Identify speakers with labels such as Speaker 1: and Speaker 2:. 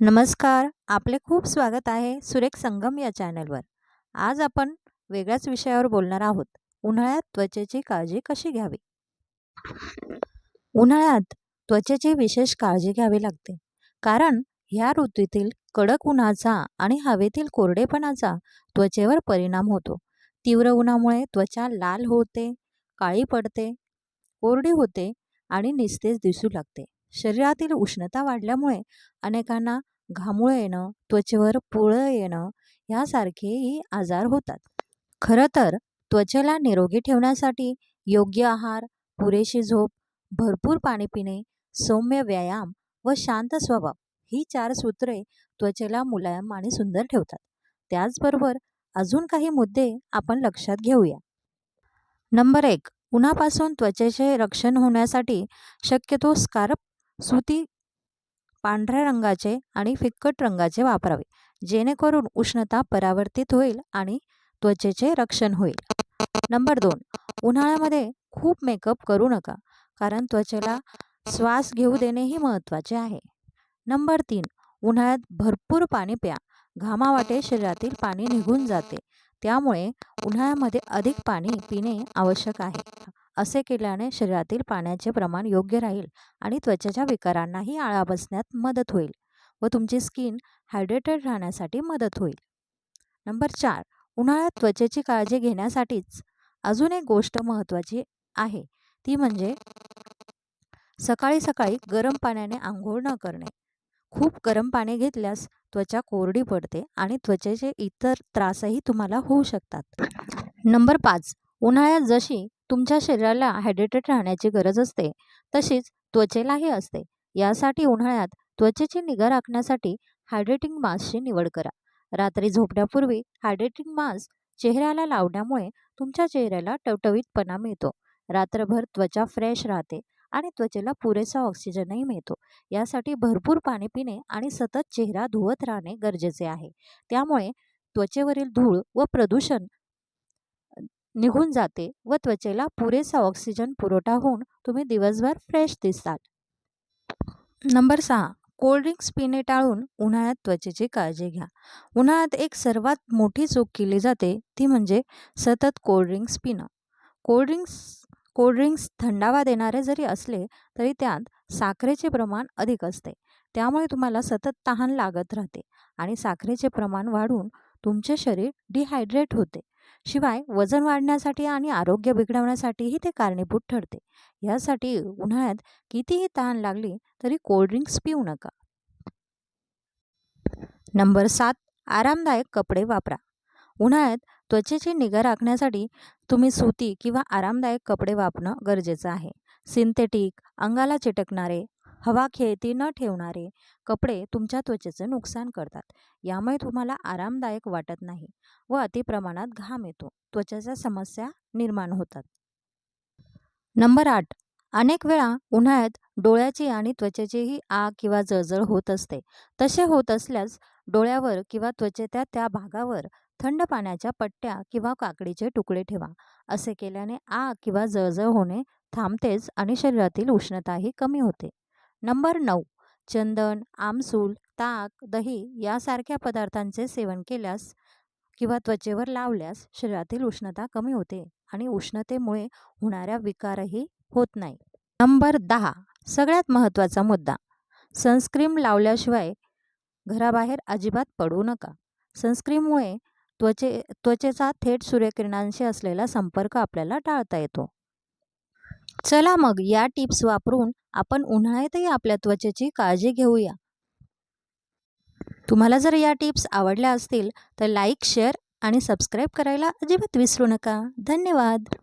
Speaker 1: नमस्कार आपले खूप स्वागत आहे सुरेख संगम या चॅनलवर आज आपण वेगळ्याच विषयावर बोलणार आहोत. उन्हाळ्यात त्वचेची काळजी कशी घ्यावी? उन्हाळ्यात त्वचेची विशेष काळजी घ्यावी लागते. कारण ह्या ऋतूतील कडक उन्हाचा आणि हवेतील कोरडेपणाचा त्वचेवर परिणाम होतो. तीव्र उन्हामुळे त्वचा लाल होते काळी पडते कोरडी होते आणि निस्तेज दिसू लागते. शरीरातील उष्णता वाढल्यामुळे अनेकांना घामूळ येणं त्वचेवर पुळं येणं ह्यासारखेही आजार होतात. खरं तर त्वचेला निरोगी ठेवण्यासाठी योग्य आहार पुरेशी झोप भरपूर पाणी पिणे सौम्य व्यायाम व शांत स्वभाव ही चार सूत्रे त्वचेला मुलायम आणि सुंदर ठेवतात. त्याचबरोबर अजून काही मुद्दे आपण लक्षात घेऊया. नंबर एक उन्हापासून त्वचेचे रक्षण होण्यासाठी शक्यतो स्कार्प सुती पांढऱ्या रंगाचे आणि फिक्कट रंगाचे वापरावे. जेणेकरून उष्णता परावर्तित होईल आणि त्वचेचे रक्षण होईल. नंबर दोन. उन्हाळ्यामध्ये खूप मेकअप करू नका कारण त्वचेला श्वास घेऊ देणेही महत्त्वाचे आहे. नंबर तीन. उन्हाळ्यात भरपूर पाणी प्या. घामावाटे शरीरातील पाणी निघून जाते. त्यामुळे उन्हाळ्यामध्ये अधिक पाणी पिणे आवश्यक आहे. असे केल्याने शरीरातील पाण्याचे प्रमाण योग्य राहील आणि त्वचेच्या विकारांनाही आळा बसण्यात मदत होईल व तुमची स्किन हायड्रेटेड राहण्यासाठी मदत होईल. नंबर चार उन्हाळ्यात त्वचेची काळजी घेण्यासाठीच अजून एक गोष्ट महत्त्वाची आहे. ती म्हणजे सकाळी सकाळी गरम पाण्याने आंघोळ न करणे. खूप गरम पाणी घेतल्यास त्वचा कोरडी पडते आणि त्वचेचे इतर त्रासही तुम्हाला होऊ शकतात. नंबर पाच उन्हाळ्यात जशी तुमच्या शरीराला हायड्रेटेड राहण्याची गरज असते तशीच त्वचेलाही असते. यासाठी उन्हाळ्यात त्वचेची निगा राखण्यासाठी हायड्रेटिंग मास्कची निवड करा. रात्री झोपण्यापूर्वी हायड्रेटिंग मास्क चेहऱ्याला लावण्यामुळे तुमच्या चेहऱ्याला टवटवीतपणा मिळतो. रात्रभर त्वचा फ्रेश राहते आणि त्वचेला पुरेसा ऑक्सिजनही मिळतो. यासाठी भरपूर पाणी पिणे आणि सतत चेहरा धुवत राहणे गरजेचे आहे. त्यामुळे त्वचेवरील धूळ व प्रदूषण निघून जाते व त्वचेला पुरेसा ऑक्सिजन पुरवठा होऊन तुम्ही दिवसभर फ्रेश दिसतात. नंबर सहा कोल्ड्रिंक्स पिणे टाळून उन्हाळ्यात त्वचेची काळजी घ्या. उन्हाळ्यात एक सर्वात मोठी चूक केली जाते ती म्हणजे सतत कोल्ड्रिंक्स पिणं. कोल्ड्रिंक्स कोल्ड्रिंक्स थंडावा देणारे जरी असले तरी त्यात साखरेचे प्रमाण अधिक असते. त्यामुळे तुम्हाला सतत तहान लागत राहते आणि साखरेचे प्रमाण वाढून तुमचे शरीर डिहायड्रेट होते. शिवाय वजन वाढण्यासाठी आणि आरोग्य बिघडवण्यासाठीही ते कारणीभूत ठरते. यासाठी उन्हाळ्यात कितीही तहान लागली तरी कोल्ड्रिंक्स पिऊ नका. नंबर सात आरामदायक कपडे वापरा. उन्हाळ्यात त्वचेची निगा राखण्यासाठी तुम्ही सुती किंवा आरामदायक कपडे वापरणं गरजेचं आहे. सिंथेटिक अंगाला चिटकणारे हवा खेळती न ठेवणारे कपडे तुमच्या त्वचेचं नुकसान करतात. यामुळे तुम्हाला आरामदायक वाटत नाही व अतिप्रमाणात घाम येतो. त्वचेच्या समस्या निर्माण होतात. नंबर आठ. अनेक वेळा उन्हाळ्यात डोळ्याची आणि त्वचेचीही आग किंवा जळजळ होत असते. तसे होत असल्यास डोळ्यावर किंवा त्वचेच्या त्या भागावर थंड पाण्याच्या पट्ट्या किंवा काकडीचे तुकडे ठेवा. असे केल्याने आग किंवा जळजळ होणे थांबतेच आणि शरीरातील उष्णताही कमी होते. नंबर नऊ चंदन आमसूल ताक दही यासारख्या पदार्थांचे सेवन केल्यास किंवा त्वचेवर लावल्यास शरीरातील उष्णता कमी होते आणि उष्णतेमुळे होणाऱ्या विकारही होत नाही. नंबर दहा सगळ्यात महत्त्वाचा मुद्दा सनस्क्रीम लावल्याशिवाय घराबाहेर अजिबात पडू नका. सनस्क्रीममुळे त्वचे त्वचेचा थेट सूर्यकिरणांशी असलेला संपर्क आपल्याला टाळता येतो. चला मग या टिप्स वापरून आपण उन्हाळ्यातही आपल्या त्वचेची काळजी घेऊया. तुम्हाला जर या टिप्स आवडल्या असतील तर लाईक शेअर आणि सबस्क्राईब करायला अजिबात विसरू नका. धन्यवाद.